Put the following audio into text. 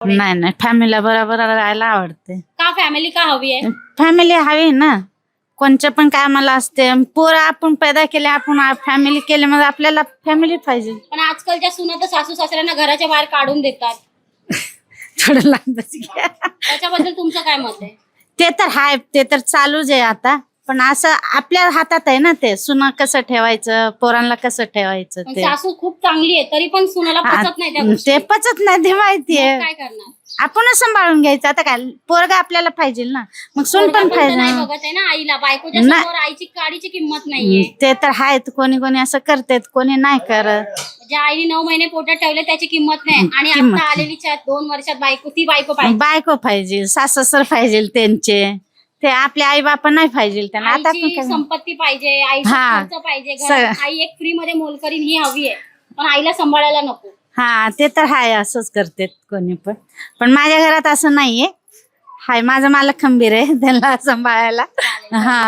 नाही नाही. फॅमिलीला बरोबर राहायला आवडते. का फॅमिली का हवी आहे? फॅमिली हवी ना. कोणच्या पण कामाला असते. पोरं आपण पैदा केले आपण फॅमिली केले मग आपल्याला फॅमिली पाहिजे. पण आजकालच्या सुना तर सासू सासऱ्यांना घराच्या बाहेर काढून देतात. थोडं लागतच घ्या. त्याच्याबद्दल तुमचं काय मत आहे? ते तर हाय ते तर चालूच आहे आता. पण असं आपल्या हातात आहे ना ते. सुना कसं ठेवायचं पोरांना कसं ठेवायचं पण ते. सासू खूप चांगली आहे तरी पण सुनाला पचत नाही त्या गोष्टी. ते पचत नाही ते माहितीये मग काय करणार? आपणच सांभाळून घ्यायचं. आता काय पोरगा आपल्याला पाहिजे ना. मग सून पोरगा पण पण तर नाही पाहिजे बघत आहे ना आईला. बायकोच्या नाही. समोर आईची काडीची किंमत नाहीये. ते तर आहेत. कोणी कोणी असं करतात कोणी नाही करत. ज्या आईने नऊ महिने पोटात ठेवले त्याची किंमत नाही. आणि किंमत आता आलेली च्या दोन वर्षात बायको ती बायको पाहिजे. बायको पाहिजे सासर पाहिजे त्यांचे. ते आपल्या आई बापा नाही पाहिजे त्यांना. आता काय संपत्ती पाहिजे आईचा हा. खर्च पाहिजे घरात. सगळं. आई एक फ्री मध्ये मोल करीन ही हवी आहे. पण आईला सांभाळायला नको. हा ते तर हाय असंच करतात कोणी पण. पण माझ्या घरात असं नाहीये. हाय माझा मालक खंबीर आहे त्यांना सांभाळायला. हा.